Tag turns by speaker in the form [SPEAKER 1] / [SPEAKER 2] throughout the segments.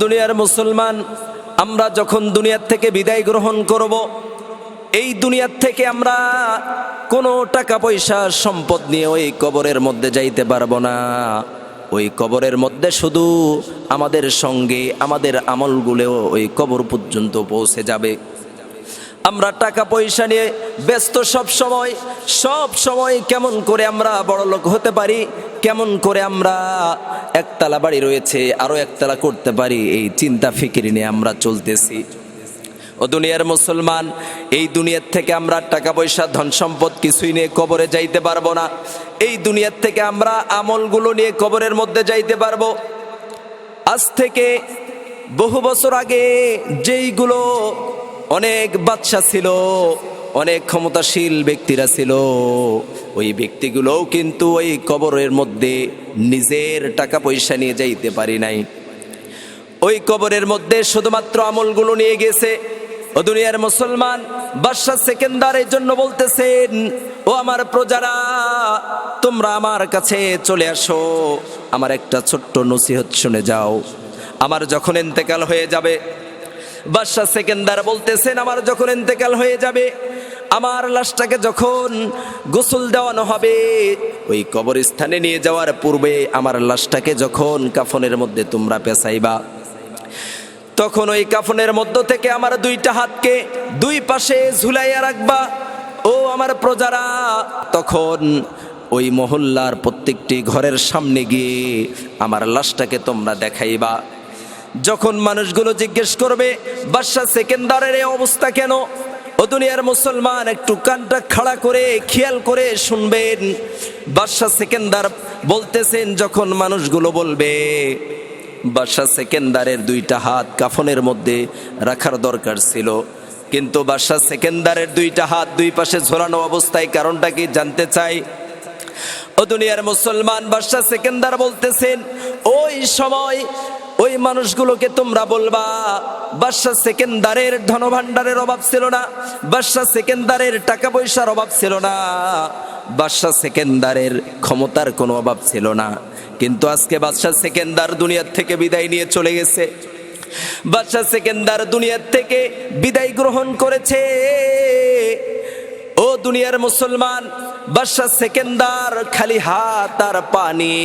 [SPEAKER 1] দুনিয়ার মুসলমান, আমরা যখন দুনিয়ার থেকে বিদায় গ্রহণ করব, এই দুনিয়ার থেকে আমরা কোনো টাকা পয়সা সম্পদ নিয়ে ওই কবরের মধ্যে যাইতে পারব না। ওই কবরের মধ্যে শুধু আমাদের সঙ্গে, আমাদের আমলগুলো ওই কবর পর্যন্ত পৌঁছে যাবে। আমরা টাকা পয়সা নিয়ে ব্যস্ত সব সময় সব সময় কেমন করে আমরা বড় লোক হতে পারি, কেমন করে আমরা একতলা বাড়ি রয়েছে, আরও একতলা করতে পারি, এই চিন্তা ফিকির নিয়ে আমরা চলতেছি। ও দুনিয়ার মুসলমান, এই দুনিয়ার থেকে আমরা টাকা পয়সা, ধন সম্পদ কিছুই নিয়ে কবরে যাইতে পারব না। এই দুনিয়ার থেকে আমরা আমলগুলো নিয়ে কবরের মধ্যে যাইতে পারব। আজ থেকে বহু বছর আগে যেইগুলো অনেক বাচ্চা ছিল, অনেক ক্ষমতাশীল ব্যক্তিরা ছিল। ওই ব্যক্তিগুলোও কিন্তু ওই কবরের মধ্যে নিজের টাকা পয়সা নিয়ে যাইতে পারি নাই। ওই কবরের মধ্যে শুধুমাত্র আমলগুলো নিয়ে গেছে। ও দুনিয়ার মুসলমান বাদশাহ সেকেন্দার এই জন্য বলতেছেন, ও আমার প্রজারা, তোমরা আমার কাছে চলে আসো। আমার একটা ছোট্ট নসিহত শুনে যাও। আমার যখন ইন্তেকাল হয়ে যাবে বাদশাহ সেকেন্দার বলতেছেন, আমার যখন ইন্তেকাল হয়ে যাবে, আমার লাশটাকে যখন গোসল দেওয়ানো হবে, ওই কবরস্থানে নিয়ে যাওয়ার পূর্বে আমার লাশটাকে যখন কাফনের মধ্যে তোমরা পেঁচাইবা, তখন ওই কাফনের মধ্য থেকে আমার দুইটা হাতকে দুই পাশে ঝুলাইয়া রাখবা। ও আমার প্রজারা, তখন ওই মহল্লার প্রত্যেকটি ঘরের সামনে গিয়ে আমার লাশটাকে তোমরা দেখাইবা। যখন মানুষগুলো জিজ্ঞেস করবে, বাদশাহ সেকেন্দারের এই অবস্থা কেন? ও দুনিয়ার মুসলমান একটু কানটা খাড়া করে, খেয়াল করে শুনবেন। বাদশাহ সেকেন্দার বলতেছেন, যখন মানুষগুলো বলবে, বাদশাহ সেকেন্দারের দুইটা হাত কাফনের মধ্যে রাখার দরকার ছিল। কিন্তু বাদশাহ সেকেন্দারের দুইটা হাত দুই পাশে ঝোলানো অবস্থায় কারণটা কি জানতে চাই? ও দুনিয়ার মুসলমান, বাদশাহ সেকেন্দার বলতেছেন, ওই সময় ওই মানুষগুলোকে তোমরা বলবা, বাদশাহ সেকেন্দারের ধনভাণ্ডারের অভাব ছিল না, বাদশাহ সেকেন্দারের টাকা পয়সার অভাব ছিল না, বাদশাহ সেকেন্দারের ক্ষমতার কোনো অভাব ছিল না। কিন্তু আজকে বাদশাহ সেকেন্দার দুনিয়ার থেকে বিদায় নিয়ে চলে গেছে। বাদশাহ সেকেন্দার দুনিয়ার থেকে বিদায় গ্রহণ করেছে। ও দুনিয়ার মুসলমান, বাদশাহ সেকেন্দার খালি হাত আর পানি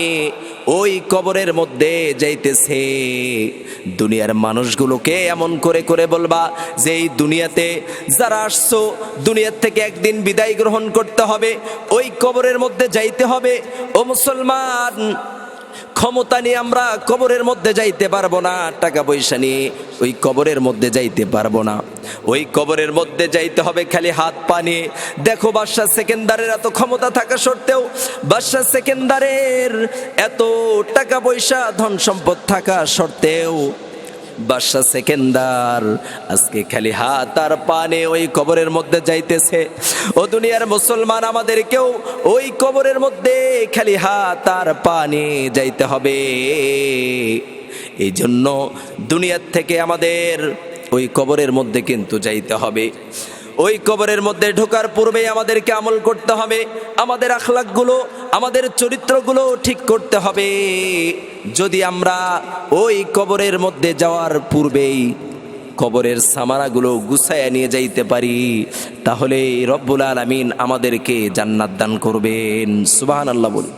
[SPEAKER 1] ওই কবরের মধ্যে যাইতেছে। দুনিয়ার মানুষগুলোকে এমন করে করে বলবা যে এই দুনিয়াতে যারা আসছো, দুনিয়ার থেকে একদিন বিদায় গ্রহণ করতে হবে, ওই কবরের মধ্যে যাইতে হবে। ও মুসলমান ক্ষমতা নিয়ে আমরা কবরের মধ্যে যাইতে পারব না, টাকা পয়সা নিয়ে ওই কবরের মধ্যে যাইতে পারব না। ওই কবরের মধ্যে যাইতে হবে খালি হাত পা নিয়ে। দেখো বাদশাহ সেকেন্দারের এত ক্ষমতা থাকা সত্ত্বেও, বাদশাহ সেকেন্দারের এত টাকা পয়সা ধন সম্পদ থাকা সত্ত্বেও বাদশাহ সেকেন্দার। আজকে খালি হাত আর পানে ওই কবরের মধ্যে যাইতেছে। ও দুনিয়ার মুসলমান, আমাদেরকেও ওই কবরের মধ্যে খালি হাত আর পানে যাইতে হবে। এই জন্য দুনিয়ার থেকে আমাদের ওই কবরের মধ্যে কিন্তু যাইতে হবে। ওই কবরের মধ্যে ঢোকার পূর্বে আমাদেরকে আমল করতে হবে। আমাদের আখলাকগুলো, আমাদের চরিত্রগুলো ঠিক করতে হবে। যদি আমরা ওই কবরের মধ্যে যাওয়ার পূর্বেই কবরের সামানাগুলো গুছায় নিয়ে যাইতে পারি, তাহলে রব্বুল আলমিন আমাদেরকে জান্নাত দান করবেন। সুবাহ আল্লাহ বলুন।